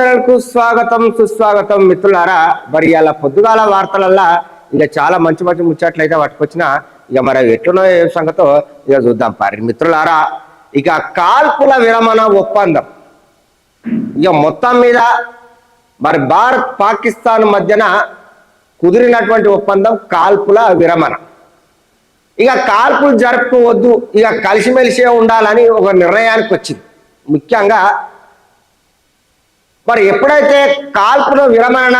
ఉషోదయం స్వాగతం సుస్వాగతం మిత్రులారా. మరి ఇలా పొద్దుగాల వార్తలల్లా ఇక చాలా మంచి మంచి ముచ్చట్లు అయితే పట్టుకొచ్చిన ఇక మరి అవి ఏ సంగతో ఇక చూద్దాం. పారి మిత్రులారా ఇక కాల్పుల విరమణ ఒప్పందం. ఇక మొత్తం మీద మరి భారత్ పాకిస్తాన్ మధ్యన కుదిరినటువంటి ఒప్పందం కాల్పుల విరమణ. ఇక కాల్పులు జరుపుకోవద్దు ఇక కలిసిమెలిసే ఉండాలని ఒక నిర్ణయానికి వచ్చింది ముఖ్యంగా మరి ఎప్పుడైతే కాల్పుల విరమణ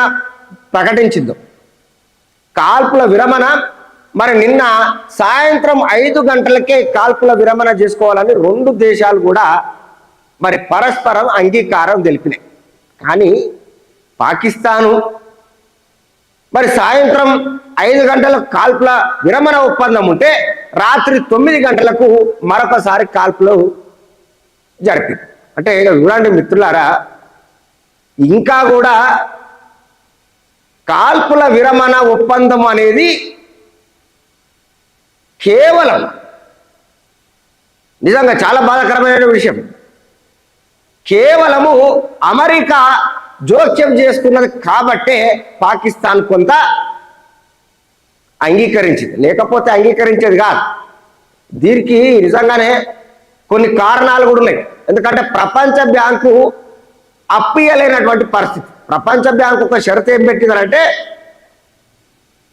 ప్రకటించిందో కాల్పుల విరమణ మరి నిన్న సాయంత్రం ఐదు గంటలకే కాల్పుల విరమణ చేసుకోవాలని రెండు దేశాలు కూడా మరి పరస్పరం అంగీకారం తెలిపినాయి. కానీ పాకిస్తాను మరి సాయంత్రం ఐదు గంటల కాల్పుల విరమణ ఒప్పందం ఉంటే రాత్రి తొమ్మిది గంటలకు మరొకసారి కాల్పులు జరిపింది అంటే ఇక చూడండి మిత్రులారా ఇంకా కూడా కాల్పుల విరమణ ఒప్పందం అనేది కేవలం నిజంగా చాలా బాధాకరమైన విషయం. కేవలము అమెరికా జోక్యం చేసుకున్నది కాబట్టే పాకిస్తాన్ కొంత అంగీకరించింది. లేకపోతే అంగీకరించేది కాదు. దీనికి నిజంగానే కొన్ని కారణాలు కూడా ఉన్నాయి. ఎందుకంటే ప్రపంచ బ్యాంకు అప్పియలేనటువంటి పరిస్థితి. ప్రపంచ బ్యాంకు ఒక షరతు ఏం పెట్టిందంటే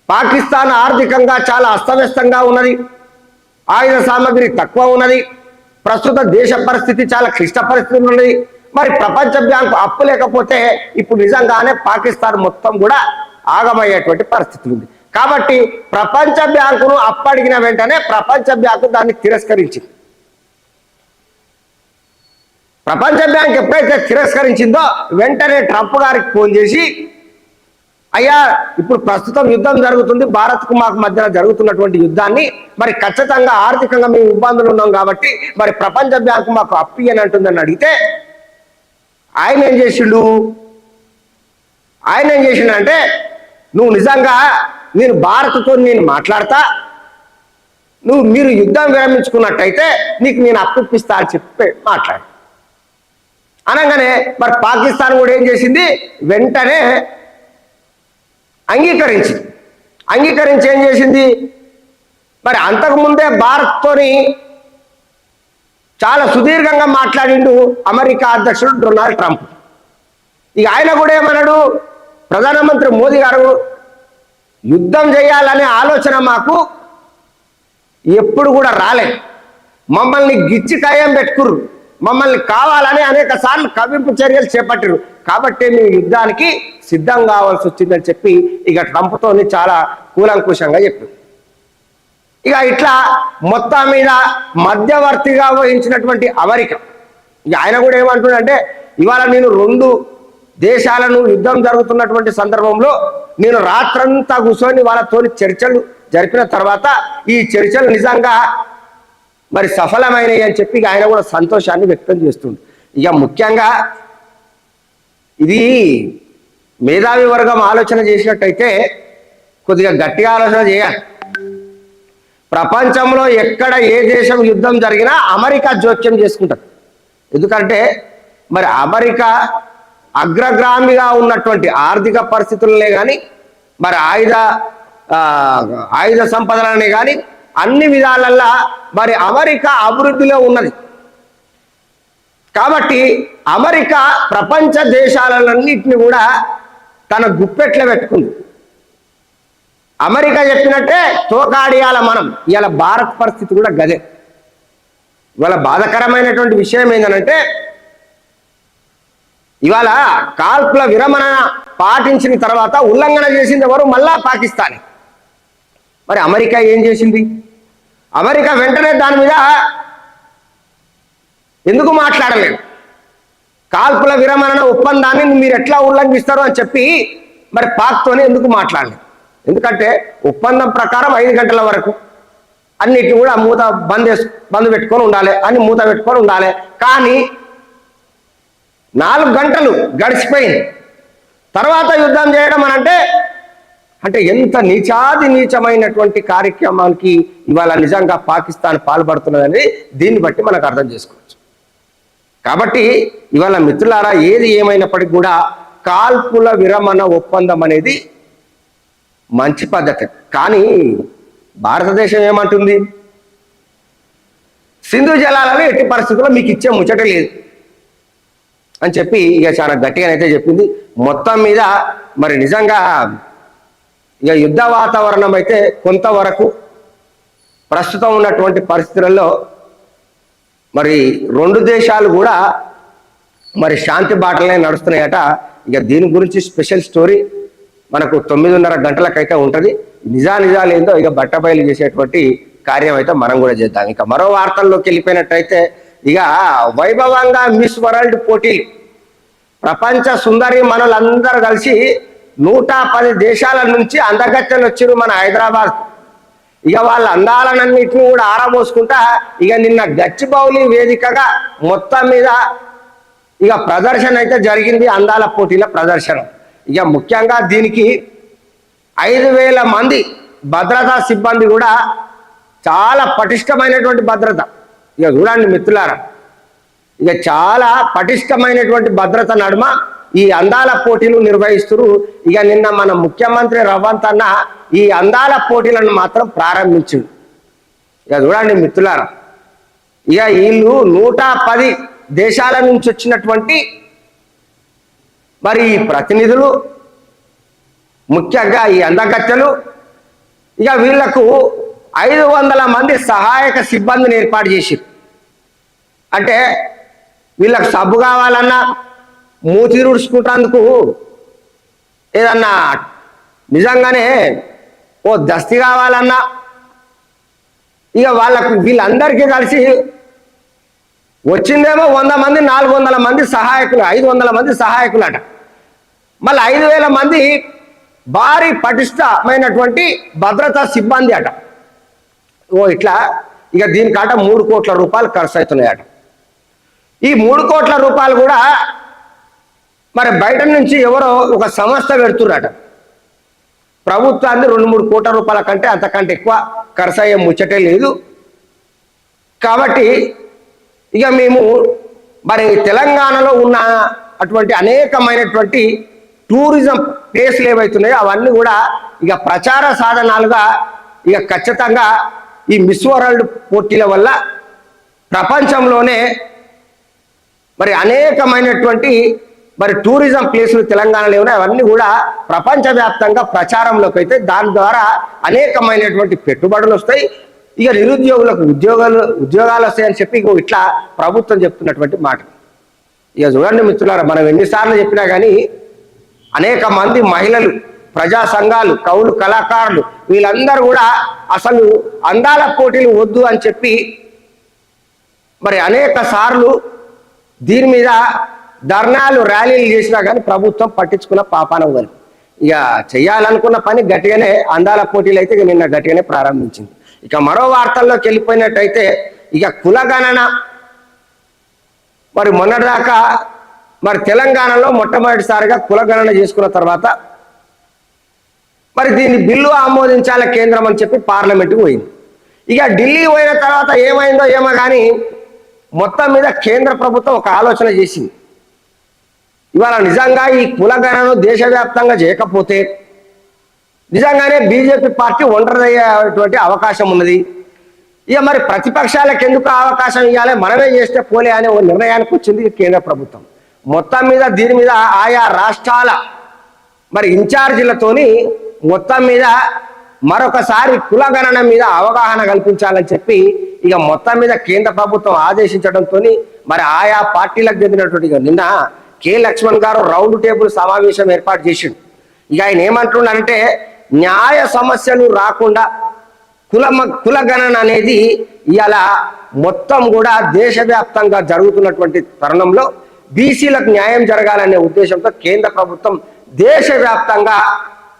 పాకిస్తాన్ ఆర్థికంగా చాలా అస్తవ్యస్తంగా ఉన్నది ఆయుధ సామాగ్రి తక్కువ ఉన్నది ప్రస్తుత దేశ పరిస్థితి చాలా క్లిష్ట పరిస్థితి ఉన్నది. మరి ప్రపంచ బ్యాంకు అప్పు లేకపోతే ఇప్పుడు నిజంగానే పాకిస్తాన్ మొత్తం కూడా ఆగమయ్యేటువంటి పరిస్థితి ఉంది. కాబట్టి ప్రపంచ బ్యాంకును అప్పడిగిన వెంటనే ప్రపంచ బ్యాంకు దాన్ని తిరస్కరించింది. ప్రపంచ బ్యాంక్ ఎప్పుడైతే తిరస్కరించిందో వెంటనే ట్రంప్ గారికి ఫోన్ చేసి అయ్యా ఇప్పుడు ప్రస్తుతం యుద్ధం జరుగుతుంది భారత్కు మాకు మధ్యన జరుగుతున్నటువంటి యుద్ధాన్ని మరి ఖచ్చితంగా ఆర్థికంగా మేము ఇబ్బందులు ఉన్నాం కాబట్టి మరి ప్రపంచ బ్యాంకు మాకు అప్పి అని అంటుందని అడిగితే ఆయన ఏం చేసిండు? ఆయన ఏం చేసిండంటే నువ్వు నిజంగా నేను భారత్తో నేను మాట్లాడతా నువ్వు మీరు యుద్ధం విరమించుకున్నట్టయితే నీకు నేను అప్పిస్తా అని చెప్పి మాట్లాడు. అనగానే మరి పాకిస్తాన్ కూడా ఏం చేసింది? వెంటనే అంగీకరించింది. అంగీకరించి ఏం చేసింది? మరి అంతకుముందే భారత్తోని చాలా సుదీర్ఘంగా మాట్లాడిండు అమెరికా అధ్యక్షుడు డొనాల్డ్ ట్రంప్. ఇక ఆయన కూడా ఏమన్నాడు? ప్రధానమంత్రి మోదీ గారు యుద్ధం చేయాలనే ఆలోచన మాకు ఎప్పుడు కూడా రాలేదు మమ్మల్ని గిచ్చి టైం పెట్టుకుర్రు. మమ్మల్ని కావాలని అనేక సార్లు కవింపు చర్యలు చేపట్టారు. కాబట్టి మేము యుద్ధానికి సిద్ధం కావాల్సి వచ్చిందని చెప్పి ఇక ట్రంప్తోని చాలా కూలంకుషంగా చెప్పారు. ఇక ఇట్లా మొత్తం మీద మధ్యవర్తిగా వహించినటువంటి అమెరికా. ఇక ఆయన కూడా ఏమంటున్నాడంటే ఇవాళ నేను రెండు దేశాలను యుద్ధం జరుగుతున్నటువంటి సందర్భంలో నేను రాత్రంతా కూర్చొని వాళ్ళతోని చర్చలు జరిపిన తర్వాత ఈ చర్చలు నిజంగా మరి సఫలమైనవి అని చెప్పి ఆయన కూడా సంతోషాన్ని వ్యక్తం చేస్తుంది ఇక ముఖ్యంగా ఇది మేధావి వర్గం ఆలోచన చేసినట్టయితే కొద్దిగా గట్టిగా ఆలోచన చేయాలి. ప్రపంచంలో ఎక్కడ ఏ దేశం యుద్ధం జరిగినా అమెరికా జోక్యం చేసుకుంటారు ఎందుకంటే మరి అమెరికా అగ్రగ్రామిగా ఉన్నటువంటి ఆర్థిక పరిస్థితులనే కానీ మరి ఆయుధ ఆ, ఆయుధ సంపదలనే కానీ అన్ని విధాలల్లా మరి అమెరికా అభివృద్ధిలో ఉన్నది. కాబట్టి అమెరికా ప్రపంచ దేశాలన్నింటినీ కూడా తన గుప్పెట్లో పెట్టుకుంది. అమెరికా చెప్పినట్టే తోకాడియాల మనం. ఇవాళ భారత్ పరిస్థితి కూడా గదే. ఇవాళ బాధకరమైనటువంటి విషయం ఏంటంటే ఇవాళ కాల్పుల విరమణ పాటించిన తర్వాత ఉల్లంఘన చేసింది ఎవరు? మళ్ళా పాకిస్తానే. మరి అమెరికా ఏం చేసింది? అమెరికా వెంటనే దాని మీద ఎందుకు మాట్లాడలేదు? కాల్పుల విరమణ ఒప్పందాన్ని మీరు ఎట్లా ఉల్లంఘిస్తారు అని చెప్పి మరి పాక్తోనే ఎందుకు మాట్లాడలేదు? ఎందుకంటే ఒప్పందం ప్రకారం ఐదు గంటల వరకు అన్నిటిని కూడా మూత బంద్ వేసు బంద్ పెట్టుకొని ఉండాలి అని మూత పెట్టుకొని ఉండాలి. కానీ నాలుగు గంటలు గడిచిపోయింది. తర్వాత యుద్ధం చేయడం అనంటే అంటే ఎంత నీచాది నీచమైనటువంటి కార్యక్రమానికి ఇవాళ నిజంగా పాకిస్తాన్ పాల్పడుతున్నదని దీన్ని బట్టి మనకు అర్థం చేసుకోవచ్చు. కాబట్టి ఇవాళ మిత్రులారా ఏది ఏమైనప్పటికీ కూడా కాల్పుల విరమణ ఒప్పందం అనేది మంచి పద్ధతి. కానీ భారతదేశం ఏమంటుంది? సింధు జలాలను ఎట్టి పరిస్థితుల్లో మీకు ఇచ్చే ముచ్చట లేదు అని చెప్పి ఇక చాలా గట్టిగానైతే చెప్పింది. మొత్తం మీద మరి నిజంగా ఇక యుద్ధ వాతావరణం అయితే కొంతవరకు ప్రస్తుతం ఉన్నటువంటి పరిస్థితులలో మరి రెండు దేశాలు కూడా మరి శాంతి బాటలనే నడుస్తున్నాయట. ఇక దీని గురించి స్పెషల్ స్టోరీ మనకు తొమ్మిదిన్నర గంటలకైతే ఉంటుంది. నిజా నిజాలు ఏందో ఇక బట్టబయలు చేసేటువంటి కార్యం అయితే మనం కూడా చేద్దాం. ఇక మరో వార్తల్లోకి వెళ్ళిపోయినట్టయితే ఇక వైభవంగా మిస్ వరల్డ్ పోటీలు. ప్రపంచ సుందరి మనలందరూ కలిసి నూట పది దేశాల నుంచి అందగత్తెలు వచ్చారు మన హైదరాబాద్. ఇక వాళ్ళ అందాలన్నింటినీ కూడా ఆరబోసుకుంటా ఇక నిన్న గచ్చిబౌలి వేదికగా మొత్తం మీద ఇక ప్రదర్శన అయితే జరిగింది అందాల పోటీల ప్రదర్శన. ఇక ముఖ్యంగా దీనికి ఐదు వేల మంది భద్రతా సిబ్బంది కూడా చాలా పటిష్టమైనటువంటి భద్రత. ఇక చూడండి మిత్రులారా ఇక చాలా పటిష్టమైనటువంటి భద్రత నడుమ ఈ అందాల పోటీలు నిర్వహిస్తున్నారు ఇక నిన్న మన ముఖ్యమంత్రి రవంత్ అన్న ఈ అందాల పోటీలను మాత్రం ప్రారంభించిండు ఇక చూడండి మిత్రులారా ఇక వీళ్ళు నూట పది దేశాల నుంచి వచ్చినటువంటి మరి ఈ ప్రతినిధులు ముఖ్యంగా ఈ అందగత్తెలు ఇక వీళ్ళకు ఐదు వందల మంది సహాయక సిబ్బందిని ఏర్పాటు చేసి అంటే వీళ్ళకు సబ్బు కావాలన్నా మూతి రుడుచుకుంటేందుకు ఏదన్నా నిజంగానే ఓ దస్తి కావాలన్నా ఇక వాళ్ళకు వీళ్ళందరికీ కలిసి వచ్చిందేమో వంద మంది నాలుగు వందల మంది సహాయకులు ఐదు వందల మంది సహాయకులట. మళ్ళీ ఐదు వేల మంది భారీ పటిష్టమైనటువంటి భద్రతా సిబ్బంది అట. ఓ ఇట్లా ఇక దీనికాట మూడు కోట్ల రూపాయలు ఖర్చు అవుతున్నాయట. ఈ మూడు కోట్ల రూపాయలు కూడా మరి బయట నుంచి ఎవరో ఒక సంస్థ పెడుతున్నారట ప్రభుత్వాన్ని రెండు మూడు కోట్ల రూపాయల కంటే అంతకంటే ఎక్కువ ఖర్చు అయ్యే ముచ్చటే లేదు. కాబట్టి ఇక మేము మరి తెలంగాణలో ఉన్న అటువంటి అనేకమైనటువంటి టూరిజం ప్లేస్లు ఏవైతున్నాయో అవన్నీ కూడా ఇక ప్రచార సాధనాలుగా ఇక ఖచ్చితంగా ఈ మిస్ వరల్డ్ పోటీల వల్ల ప్రపంచంలోనే మరి అనేకమైనటువంటి మరి టూరిజం ప్లేసులు తెలంగాణలో ఉన్నాయి అవన్నీ కూడా ప్రపంచవ్యాప్తంగా ప్రచారంలోకి అయితే దాని ద్వారా అనేకమైనటువంటి పెట్టుబడులు వస్తాయి. ఇక నిరుద్యోగులకు ఉద్యోగాలు ఉద్యోగాలు వస్తాయని చెప్పి ఇట్లా ప్రభుత్వం చెప్తున్నటువంటి మాట. ఇక చూడండి మిత్రులారా మనం ఎన్నిసార్లు చెప్పినా కానీ అనేక మంది మహిళలు ప్రజా సంఘాలు కవులు కళాకారులు వీళ్ళందరూ కూడా అసలు అందాల పోటీలు వద్దు అని చెప్పి మరి అనేక సార్లు దీని మీద ధర్నాలు ర్యాలీలు చేసినా కానీ ప్రభుత్వం పట్టించుకున్న పాపాన వదిలి ఇక చేయాలనుకున్న పని గట్టిగానే అందాల పోటీలు అయితే నిన్న గట్టిగానే ప్రారంభించింది. ఇక మరో వార్తల్లోకి వెళ్ళిపోయినట్టయితే ఇక కులగణన. మరి మొన్నటిదాకా మరి తెలంగాణలో మొట్టమొదటిసారిగా కులగణన చేసుకున్న తర్వాత మరి దీన్ని బిల్లు ఆమోదించాలి కేంద్రం అని చెప్పి పార్లమెంట్కి పోయింది. ఇక ఢిల్లీ పోయిన తర్వాత ఏమైందో ఏమో కానీ మొత్తం మీద కేంద్ర ప్రభుత్వం ఒక ఆలోచన చేసింది. ఇవాళ నిజంగా ఈ కులగణను దేశవ్యాప్తంగా చేయకపోతే నిజంగానే బీజేపీ పార్టీ ఒంటరిదయ్యేటువంటి అవకాశం ఉన్నది. ఇక మరి ప్రతిపక్షాలకు ఎందుకు అవకాశం ఇవ్వాలి మనమే చేస్తే పోలే అనే ఓ నిర్ణయానికి వచ్చింది కేంద్ర ప్రభుత్వం. మొత్తం మీద దీని మీద ఆయా రాష్ట్రాల మరి ఇన్ఛార్జీలతోని మొత్తం మీద మరొకసారి కులగణన మీద అవగాహన కల్పించాలని చెప్పి ఇక మొత్తం మీద కేంద్ర ప్రభుత్వం ఆదేశించడంతో మరి ఆయా పార్టీలకు చెందినటువంటి నిన్న కె లక్ష్మణ్ గారు రౌండ్ టేబుల్ సమావేశం ఏర్పాటు చేసిండు. ఇక ఆయన ఏమంటున్నారంటే న్యాయ సమస్యలు రాకుండా కుల కులగణన అనేది ఇలా మొత్తం కూడా దేశవ్యాప్తంగా జరుగుతున్నటువంటి తరుణంలో బీసీలకు న్యాయం జరగాలనే ఉద్దేశంతో కేంద్ర ప్రభుత్వం దేశవ్యాప్తంగా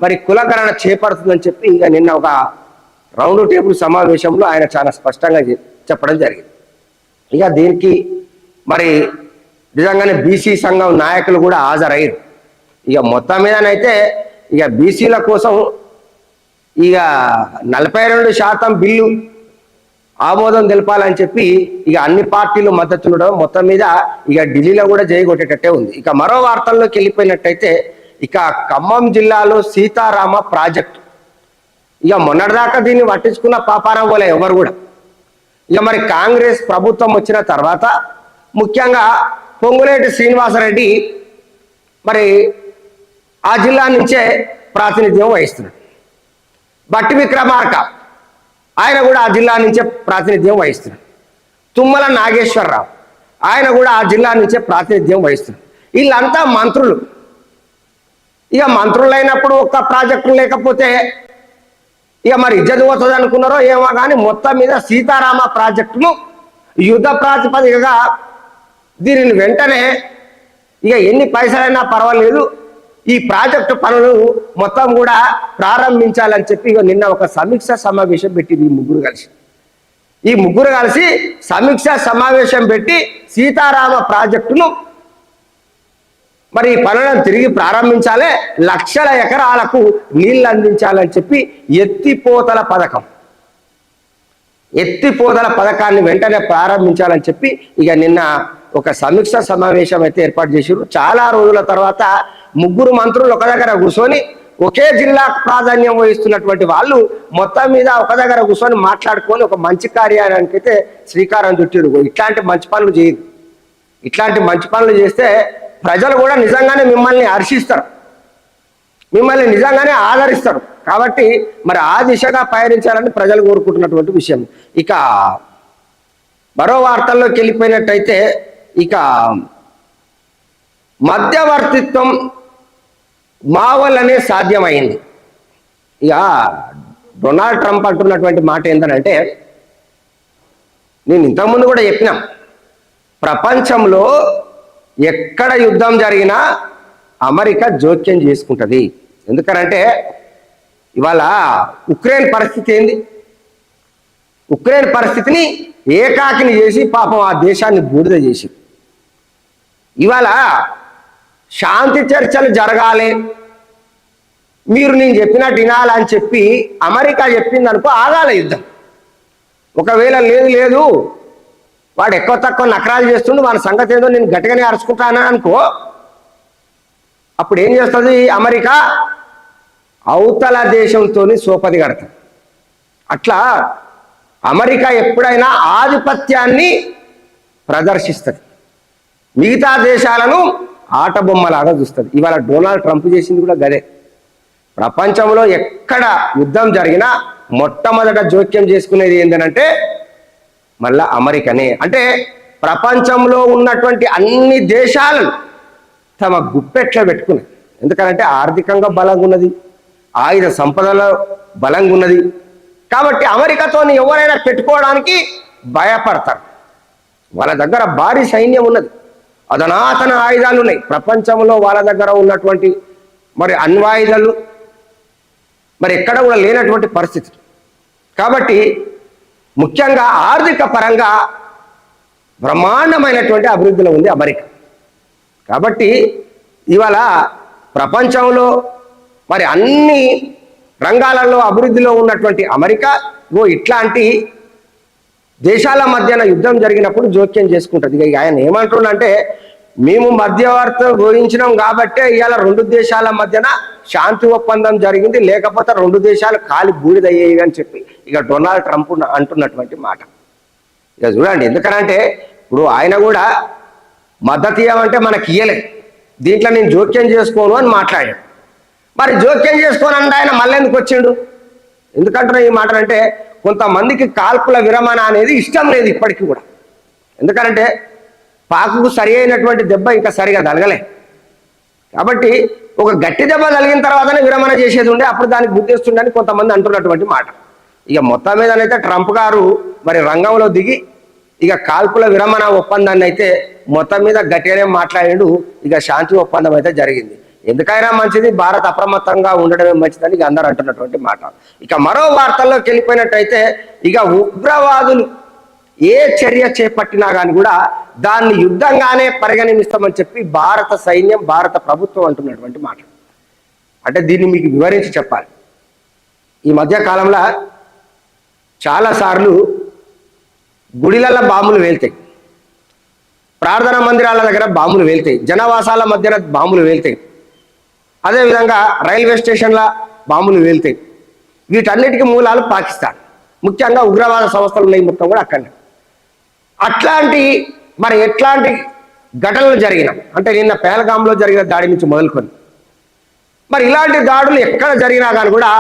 మరి కులగణన చేపడుతుందని చెప్పి ఇక నిన్న ఒక రౌండ్ టేబుల్ సమావేశంలో ఆయన చాలా స్పష్టంగా చెప్పడం జరిగింది. ఇక దీనికి మరి నిజంగానే బీసీ సంఘం నాయకులు కూడా హాజరయ్యారు. ఇక మొత్తం మీదనైతే ఇక బీసీల కోసం ఇక నలభై రెండు శాతం బిల్లు ఆమోదం తెలపాలని చెప్పి ఇక అన్ని పార్టీలు మద్దతు ఉండడం మొత్తం మీద ఇక ఢిల్లీలో కూడా జయగొట్టేటట్టే ఉంది. ఇక మరో వార్తల్లోకి వెళ్ళిపోయినట్టయితే ఇక ఖమ్మం జిల్లాలో సీతారామ ప్రాజెక్టు. ఇక మొన్నటిదాకా దీన్ని పట్టించుకున్న పాపారం పోలే ఎవరు కూడా. ఇక మరి కాంగ్రెస్ ప్రభుత్వం వచ్చిన తర్వాత ముఖ్యంగా పొంగులేటి శ్రీనివాసరెడ్డి మరి ఆ జిల్లా నుంచే ప్రాతినిధ్యం వహిస్తున్నాడు. బట్టి విక్రమార్క ఆయన కూడా ఆ జిల్లా నుంచే ప్రాతినిధ్యం వహిస్తున్నాడు. తుమ్మల నాగేశ్వరరావు ఆయన కూడా ఆ జిల్లా నుంచే ప్రాతినిధ్యం వహిస్తున్నాడు. వీళ్ళంతా మంత్రులు. ఇక మంత్రులైనప్పుడు ఒక్క ప్రాజెక్టు లేకపోతే ఇక మరి ఇజ్జత్ పోతుంది అనుకున్నారో ఏమో కానీ మొత్తం మీద సీతారామ ప్రాజెక్టును యుద్ధ ప్రాతిపదికగా దీనిని వెంటనే ఇక ఎన్ని పైసలైనా పర్వాలేదు. ఈ ప్రాజెక్టు పనులు మొత్తం కూడా ప్రారంభించాలని చెప్పి ఇక నిన్న ఒక సమీక్ష సమావేశం పెట్టింది ఈ ముగ్గురు కలిసి. ఈ ముగ్గురు కలిసి సమీక్ష సమావేశం పెట్టి సీతారామ ప్రాజెక్టును మరి ఈ పనులను తిరిగి ప్రారంభించాలే. లక్షల ఎకరాలకు నీళ్ళు అందించాలని చెప్పి ఎత్తిపోతల పథకం. ఎత్తిపోతల పథకాన్ని వెంటనే ప్రారంభించాలని చెప్పి ఇక నిన్న ఒక సమీక్ష సమావేశం అయితే ఏర్పాటు చేశారు చాలా రోజుల తర్వాత ముగ్గురు మంత్రులు ఒక దగ్గర కూర్చొని ఒకే జిల్లా ప్రాధాన్యం వహిస్తున్నటువంటి వాళ్ళు మొత్తం మీద ఒక దగ్గర కూర్చొని మాట్లాడుకొని ఒక మంచి కార్యానికి అయితే శ్రీకారం చుట్టారు ఇట్లాంటి మంచి పనులు చేయదు ఇట్లాంటి మంచి పనులు చేస్తే ప్రజలు కూడా నిజంగానే మిమ్మల్ని హర్షిస్తారు. మిమ్మల్ని నిజంగానే ఆదరిస్తారు. కాబట్టి మరి ఆ దిశగా పయనించాలని ప్రజలు కోరుకుంటున్నటువంటి విషయం. ఇక మరో వార్తల్లోకి వెళ్ళిపోయినట్టయితే ఇక మధ్యవర్తిత్వం మా వల్లనే సాధ్యమైంది. ఇక డొనాల్డ్ ట్రంప్ అంటున్నటువంటి మాట ఏంటంటే నేను ఇంతకుముందు కూడా చెప్పినాం ప్రపంచంలో ఎక్కడ యుద్ధం జరిగినా అమెరికా జోక్యం చేసుకుంటుంది. ఎందుకనంటే ఇవాళ ఉక్రెయిన్ పరిస్థితి ఏంది? ఉక్రెయిన్ పరిస్థితిని ఏకాకిని చేసి పాపం ఆ దేశాన్ని బూడిద చేసి ఇవాళ శాంతి చర్చలు జరగాలి. మీరు నేను చెప్పినట్టు వినాలని చెప్పి అమెరికా చెప్పింది అనుకో ఆగాల యుద్ధం. ఒకవేళ లేదు లేదు. వాడు ఎక్కువ తక్కువ నకరాలు చేస్తుండు వాడి సంగతి ఏదో నేను గట్టిగానే అరుచుకుంటానా అనుకో. అప్పుడు ఏం చేస్తుంది అమెరికా? అవతల దేశంతో సోపది కడతాం. అట్లా అమెరికా ఎప్పుడైనా ఆధిపత్యాన్ని ప్రదర్శిస్తుంది. మిగతా దేశాలను ఆట బొమ్మలాగా చూస్తుంది. ఇవాళ డొనాల్డ్ ట్రంప్ చేసింది కూడా గదే. ప్రపంచంలో ఎక్కడ యుద్ధం జరిగినా మొట్టమొదట జోక్యం చేసుకునేది ఏంటంటే మళ్ళా అమెరికనే. అంటే ప్రపంచంలో ఉన్నటువంటి అన్ని దేశాలను తమ గుప్పెట్లో పెట్టుకున్నాయి ఎందుకంటే ఆర్థికంగా బలంగా ఉన్నది ఆయుధ సంపదలో బలంగా ఉన్నది కాబట్టి అమెరికాతో ఎవరైనా పెట్టుకోవడానికి భయపడతారు. వాళ్ళ దగ్గర భారీ సైన్యం ఉన్నది. అధనాతన ఆయుధాలు ఉన్నాయి. ప్రపంచంలో వాళ్ళ దగ్గర ఉన్నటువంటి మరి అణ్వాయుధాలు మరి ఎక్కడ కూడా లేనటువంటి పరిస్థితి. కాబట్టి ముఖ్యంగా ఆర్థిక పరంగా బ్రహ్మాండమైనటువంటి అభివృద్ధిలో ఉంది అమెరికా. కాబట్టి ఇవాళ ప్రపంచంలో మరి అన్ని రంగాలలో అభివృద్ధిలో ఉన్నటువంటి అమెరికా ఓ ఇట్లాంటి దేశాల మధ్యన యుద్ధం జరిగినప్పుడు జోక్యం చేసుకుంటుంది. ఇక ఆయన ఏమంటుండంటే మేము మధ్యవర్తం ఊహించినాం కాబట్టే ఇవాళ రెండు దేశాల మధ్యన శాంతి ఒప్పందం జరిగింది. లేకపోతే రెండు దేశాలు కాలి బూడిదయ్యేవి అని చెప్పి ఇక డొనాల్డ్ ట్రంప్ అంటున్నటువంటి మాట. ఇక చూడండి ఎందుకనంటే ఇప్పుడు ఆయన కూడా మద్దతు ఇవ్వమంటే మనకి ఇయ్యలే దీంట్లో నేను జోక్యం చేసుకోను అని మాట్లాడాడు. మరి జోక్యం చేసుకోనంటే ఆయన మళ్ళీ ఎందుకు వచ్చిండు? ఎందుకంటున్నా ఈ మాట అంటే కొంతమందికి కాల్పుల విరమణ అనేది ఇష్టం లేదు ఇప్పటికీ కూడా. ఎందుకంటే పాకుకు సరి అయినటువంటి దెబ్బ ఇంకా సరిగా తలగలే కాబట్టి ఒక గట్టి దెబ్బ తగిలిన తర్వాతనే విరమణ చేసేది ఉండే అప్పుడు దానికి గుర్తిస్తుండని కొంతమంది అంటున్నటువంటి మాట. ఇక మొత్తం మీదనైతే ట్రంప్ గారు మరి రంగంలో దిగి ఇక కాల్పుల విరమణ ఒప్పందాన్ని అయితే మొత్తం మీద గట్టిగానే మాట్లాడిండు ఇక శాంతి ఒప్పందం అయితే జరిగింది. ఎందుకైనా మంచిది భారత్ అప్రమత్తంగా ఉండడమే మంచిదని ఇక అందరూ అంటున్నటువంటి మాట. ఇక మరో వార్తల్లోకి వెళ్ళిపోయినట్టయితే ఇక ఉగ్రవాదులు ఏ చర్య చేపట్టినా కానీ కూడా దాన్ని యుద్ధంగానే పరిగణిస్తామని చెప్పి భారత సైన్యం భారత ప్రభుత్వం అంటున్నటువంటి మాట. అంటే దీన్ని మీకు వివరించి చెప్పాలి. ఈ మధ్య కాలంలో చాలాసార్లు గుడిలలో బాంబులు వేల్తాయి. ప్రార్థనా మందిరాల దగ్గర బాంబులు వేల్తాయి. జనవాసాల మధ్యన బాంబులు వేల్తాయి. అదేవిధంగా రైల్వే స్టేషన్ల బాంబులు వెళ్తాయి వీటన్నిటికీ మూలాలు పాకిస్తాన్. ముఖ్యంగా ఉగ్రవాద సంస్థలు ఉన్నాయి మొత్తం కూడా అక్కడనే. అట్లాంటి మరి ఎట్లాంటి ఘటనలు జరిగిన అంటే నిన్న పేలగాంలో జరిగిన దాడి నుంచి మొదలుకొని మరి ఇలాంటి దాడులు ఎక్కడ జరిగినా కానీ కూడా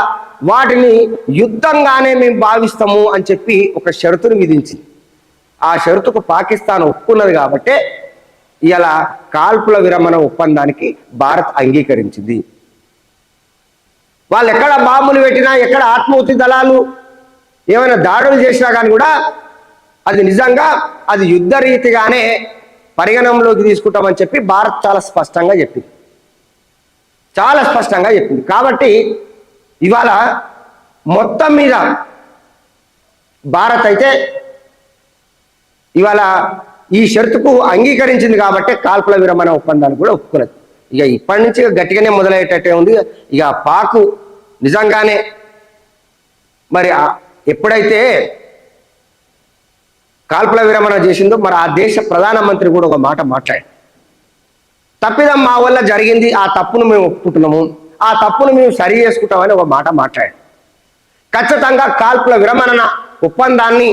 వాటిని యుద్ధంగానే మేము భావిస్తాము అని చెప్పి ఒక షరతును విధించింది. ఆ షరతుకు పాకిస్తాన్ ఒప్పుకున్నది కాబట్టే ఇలా కాల్పుల విరమణ ఒప్పందానికి భారత్ అంగీకరించింది. వాళ్ళు ఎక్కడ బాంబులు పెట్టినా ఎక్కడ ఆత్మహుతి దళాలు ఏమైనా దాడులు చేసినా కానీ కూడా అది నిజంగా అది యుద్ధ రీతిగానే పరిగణంలోకి తీసుకుంటామని చెప్పి భారత్ చాలా స్పష్టంగా చెప్పింది. చాలా స్పష్టంగా చెప్పింది. కాబట్టి ఇవాళ మొత్తం మీద భారత్ అయితే ఇవాళ ఈ షరతుకు అంగీకరించింది కాబట్టి కాల్పుల విరమణ ఒప్పందాన్ని కూడా ఒప్పుకోలేదు ఇక ఇప్పటి నుంచి గట్టిగానే మొదలయ్యేటట్టే ఉంది. ఇక పాకు నిజంగానే మరి ఎప్పుడైతే కాల్పుల విరమణ చేసిందో మరి ఆ దేశ ప్రధానమంత్రి కూడా ఒక మాట మాట్లాడారు. తప్పిదం మా వల్ల జరిగింది ఆ తప్పును మేము ఒప్పుకుంటున్నాము ఆ తప్పును మేము సరి చేసుకుంటామని ఒక మాట మాట్లాడారు. ఖచ్చితంగా కాల్పుల విరమణ ఒప్పందాన్ని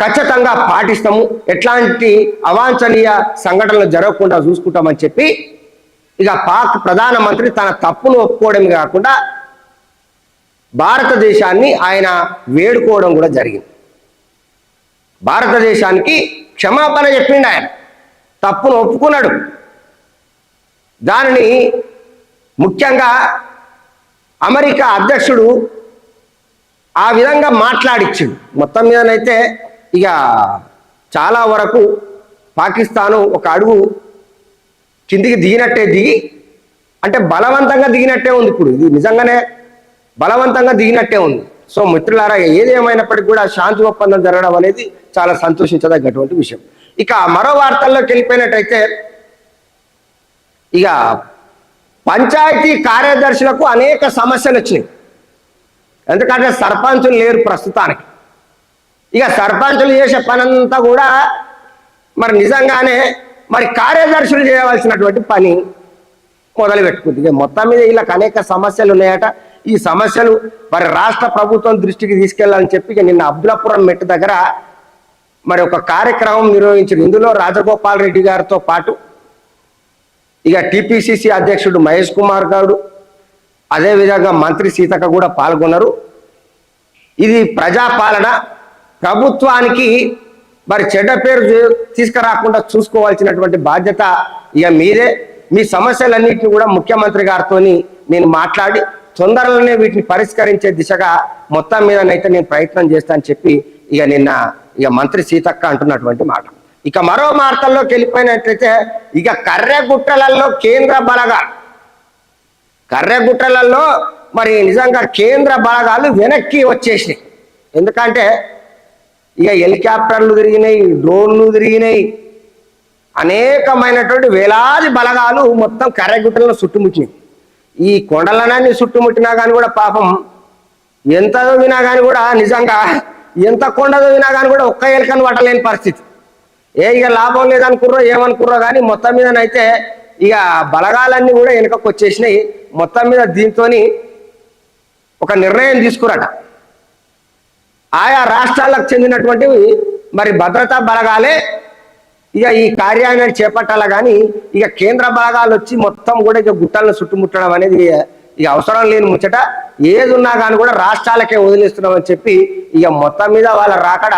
ఖచ్చితంగా పాటిస్తాము. ఎట్లాంటి అవాంఛనీయ సంఘటనలు జరగకుండా చూసుకుంటామని చెప్పి ఇక పాక్ ప్రధానమంత్రి తన తప్పును ఒప్పుకోవడమే కాకుండా భారతదేశాన్ని ఆయన వేడుకోవడం కూడా జరిగింది. భారతదేశానికి క్షమాపణ చెప్పిండు ఆయన. తప్పును ఒప్పుకున్నాడు. దానిని ముఖ్యంగా అమెరికా అధ్యక్షుడు ఆ విధంగా మాట్లాడిచ్చిండు. మొత్తం మీదనైతే ఇక చాలా వరకు పాకిస్తాను ఒక అడుగు కిందికి దిగినట్టే దిగి అంటే బలవంతంగా దిగినట్టే ఉంది ఇప్పుడు. ఇది నిజంగానే బలవంతంగా దిగినట్టే ఉంది. సో మిత్రులారా ఏది కూడా శాంతి ఒప్పందం జరగడం అనేది చాలా సంతోషించదగ్గటువంటి విషయం. ఇక మరో వార్తల్లోకి వెళ్ళిపోయినట్టయితే ఇక పంచాయతీ కార్యదర్శులకు అనేక సమస్యలు వచ్చినాయి. ఎందుకంటే సర్పంచులు లేరు ప్రస్తుతానికి. ఇక సర్పంచులు చేసే పనంతా కూడా మరి నిజంగానే మరి కార్యదర్శులు చేయవలసినటువంటి పని మొదలు పెట్టుకుంది మొత్తం మీద ఇలా అనేక సమస్యలు ఉన్నాయట. ఈ సమస్యలు మరి రాష్ట్ర ప్రభుత్వం దృష్టికి తీసుకెళ్ళాలని చెప్పి నిన్న అబ్దులాపురం మెట్టు దగ్గర మరి ఒక కార్యక్రమం నిర్వహించింది. ఇందులో రాజగోపాల్ రెడ్డి గారితో పాటు ఇక టిపిసిసి అధ్యక్షుడు మహేష్ కుమార్ గారు అదేవిధంగా మంత్రి సీతక్క కూడా పాల్గొన్నారు. ఇది ప్రజాపాలన ప్రభుత్వానికి మరి చెడ్డ పేరు తీసుకురాకుండా చూసుకోవాల్సినటువంటి బాధ్యత ఇక మీరే మీ సమస్యలన్నింటినీ కూడా ముఖ్యమంత్రి గారితో నేను మాట్లాడి తొందరలోనే వీటిని పరిష్కరించే దిశగా మొత్తం మీదనైతే నేను ప్రయత్నం చేస్తానని చెప్పి ఇక నిన్న ఇక మంత్రి సీతక్క అంటున్నటువంటి మాట. ఇక మరో వార్తల్లోకి వెళ్ళిపోయినట్లయితే ఇక కర్రెగుట్టలలో కేంద్ర బలగాలు. కర్రెగుట్టలలో మరి నిజంగా కేంద్ర బలగాలు వెనక్కి వచ్చేసినాయి. ఎందుకంటే ఇక హెలికాప్టర్లు తిరిగినాయి డ్రోన్లు తిరిగినాయి. అనేకమైనటువంటి వేలాది బలగాలు మొత్తం కర్రగుట్టలను చుట్టుముట్టినాయి. ఈ కొండలనాన్ని చుట్టుముట్టినా కానీ కూడా పాపం ఎంత చదివినా కానీ కూడా నిజంగా ఎంత కొండ చదివినా కానీ కూడా ఒక్క ఎలుకను పట్టలేని పరిస్థితి. ఏ ఇక లాభం లేదనుకుర్రో ఏమనుకుర్రో కానీ మొత్తం మీదనైతే ఇక బలగాలన్నీ కూడా వెనుకకు వచ్చేసినాయి. మొత్తం మీద దీంతో ఒక నిర్ణయం తీసుకురట. ఆయా రాష్ట్రాలకు చెందినటువంటివి మరి భద్రతా బలగాలే ఇక ఈ కార్యాన్ని చేపట్టాల కానీ ఇక కేంద్ర బలగాలు వచ్చి మొత్తం కూడా ఇక గుట్టలను చుట్టుముట్టడం అనేది ఇక అవసరం లేని ముచ్చట. ఏది ఉన్నా కానీ కూడా రాష్ట్రాలకే వదిలేస్తున్నామని చెప్పి ఇక మొత్తం మీద వాళ్ళ రాకడ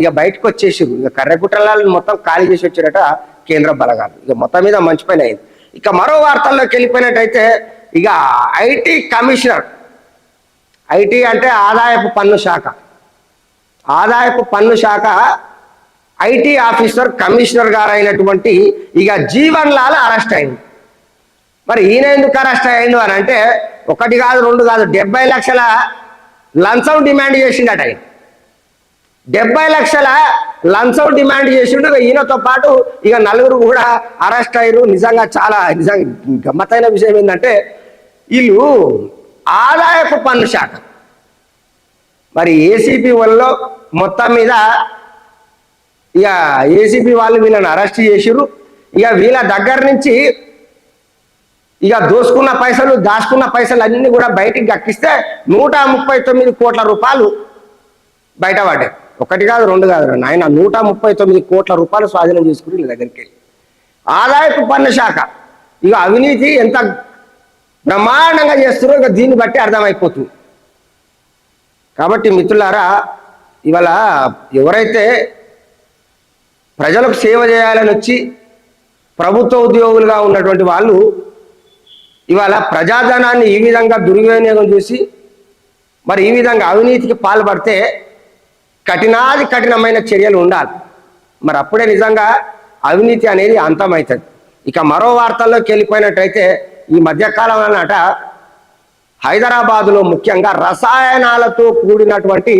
ఇక బయటకు వచ్చేసారు ఇక కర్రెగుట్టలను మొత్తం ఖాళీ చేసి వచ్చారట కేంద్ర బలగాలు. ఇక మొత్తం మీద మంచి పని అయింది ఇక మరో వార్తల్లోకి వెళ్ళిపోయినట్టయితే ఇక ఐటీ కమిషనర్ ఐటీ అంటే ఆదాయపు పన్ను శాఖ. ఆదాయపు పన్ను శాఖ ఐటీ ఆఫీసర్ కమిషనర్ గారు అయినటువంటి ఇక జీవన్ లాల్ అరెస్ట్ అయింది. మరి ఈయన ఎందుకు అరెస్ట్ అయ్యిండు అని అంటే ఒకటి కాదు రెండు కాదు డెబ్బై లక్షల లంచం డిమాండ్ చేసిండట ఆయన. డెబ్బై లక్షల లంచం డిమాండ్ చేసిండు ఈయనతో పాటు ఇక నలుగురు కూడా అరెస్ట్ అయ్యారు నిజంగా చాలా నిజంగా గమ్మత్తైన విషయం ఏంటంటే వీళ్ళు ఆదాయపు పన్ను శాఖ మరి ఏసీపీ వాళ్ళు మొత్తం మీద ఇక ఏసీపీ వాళ్ళు వీళ్ళని అరెస్ట్ చేసిరు ఇక వీళ్ళ దగ్గర నుంచి ఇక దోసుకున్న పైసలు దాచుకున్న పైసలు అన్ని కూడా బయటికి గక్కిస్తే నూట ముప్పై తొమ్మిది కోట్ల రూపాయలు బయట పడ్డాయి. ఒకటి కాదు రెండు కాదు ఆయన నూట ముప్పై తొమ్మిది కోట్ల రూపాయలు స్వాధీనం చేసుకుని వీళ్ళ దగ్గరికి వెళ్ళి. ఆదాయపు పన్ను శాఖ ఇక అవినీతి ఎంత బ్రహ్మాండంగా చేస్తున్నారో ఇక దీన్ని బట్టి అర్థమైపోతుంది. కాబట్టి మిత్రులారా ఇవాళ ఎవరైతే ప్రజలకు సేవ చేయాలని వచ్చి ప్రభుత్వ ఉద్యోగులుగా ఉన్నటువంటి వాళ్ళు ఇవాళ ప్రజాధనాన్ని ఈ విధంగా దుర్వినియోగం చేసి మరి ఈ విధంగా అవినీతికి పాల్పడితే కఠినాది కఠినమైన చర్యలు ఉండాలి. మరి అప్పుడే నిజంగా అవినీతి అనేది అంతమవుతుంది ఇక మరో వార్తల్లోకి వెళ్ళిపోయినట్టయితే ఈ మధ్యకాలం అన్నట హైదరాబాదులో ముఖ్యంగా రసాయనాలతో కూడినటువంటి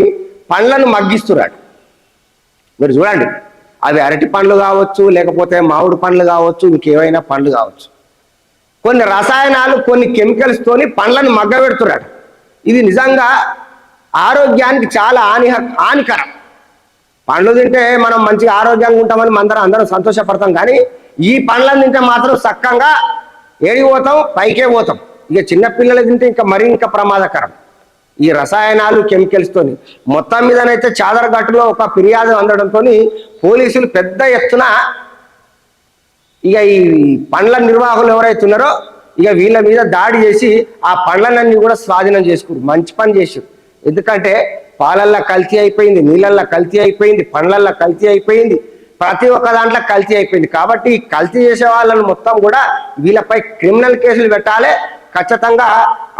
పండ్లను మగ్గిస్తున్నాడు మీరు చూడండి అవి అరటి పండ్లు కావచ్చు లేకపోతే మామిడి పండ్లు కావచ్చు ఇంకేమైనా పండ్లు కావచ్చు. కొన్ని రసాయనాలు కొన్ని కెమికల్స్ తోని పండ్లను మగ్గబెడుతున్నాడు ఇది నిజంగా ఆరోగ్యానికి చాలా హాని హానికరం. పండ్లు తింటే మనం మంచిగా ఆరోగ్యంగా ఉంటామని అందరం అందరం సంతోషపడతాం. కానీ ఈ పండ్లను తింటే మాత్రం సక్కంగా ఏడిపోతాం పైకే పోతాం. ఇక చిన్నపిల్లలు తింటే ఇంకా మరీ ఇంకా ప్రమాదకరం. ఈ రసాయనాలు కెమికల్స్ తోని మొత్తం మీదనైతే చాదరగట్టులో ఒక ఫిర్యాదు అందడంతో పోలీసులు పెద్ద ఎత్తున ఇక ఈ పండ్ల నిర్వాహకులు ఎవరైతే ఉన్నారో ఇక వీళ్ళ మీద దాడి చేసి ఆ పండ్లనన్నీ కూడా స్వాధీనం చేసుకురు మంచి పని చేసారు. ఎందుకంటే పాలల్లో కల్తీ అయిపోయింది నీళ్ళల్లో కల్తీ అయిపోయింది పండ్లల్లో కల్తీ అయిపోయింది ప్రతి ఒక్క దాంట్లో కల్తీ అయిపోయింది. కాబట్టి కల్తీ చేసే వాళ్ళని మొత్తం కూడా వీళ్ళపై క్రిమినల్ కేసులు పెట్టాలి ఖచ్చితంగా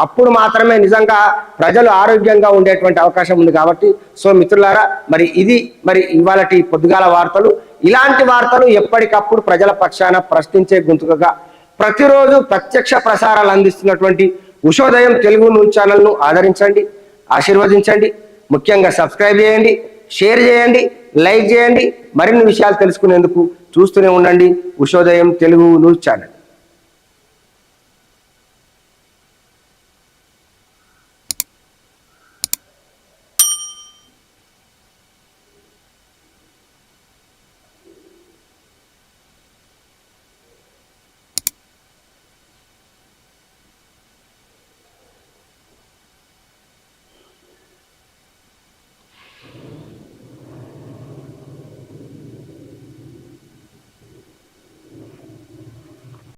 అప్పుడు మాత్రమే నిజంగా ప్రజలు ఆరోగ్యంగా ఉండేటువంటి అవకాశం ఉంది కాబట్టి సో మిత్రులారా మరి ఇది మరి ఇవాళ పొద్దుగాల వార్తలు. ఇలాంటి వార్తలు ఎప్పటికప్పుడు ప్రజల పక్షాన ప్రశ్నించే గొంతుకగా ప్రతిరోజు ప్రత్యక్ష ప్రసారాలు అందిస్తున్నటువంటి ఉషోదయం తెలుగు న్యూస్ ఛానల్ను ఆదరించండి ఆశీర్వదించండి ముఖ్యంగా సబ్స్క్రైబ్ చేయండి షేర్ చేయండి లైక్ చేయండి మరిన్ని విషయాలు తెలుసుకునేందుకు చూస్తూనే ఉండండి ఉషోదయం తెలుగు న్యూస్ ఛానల్.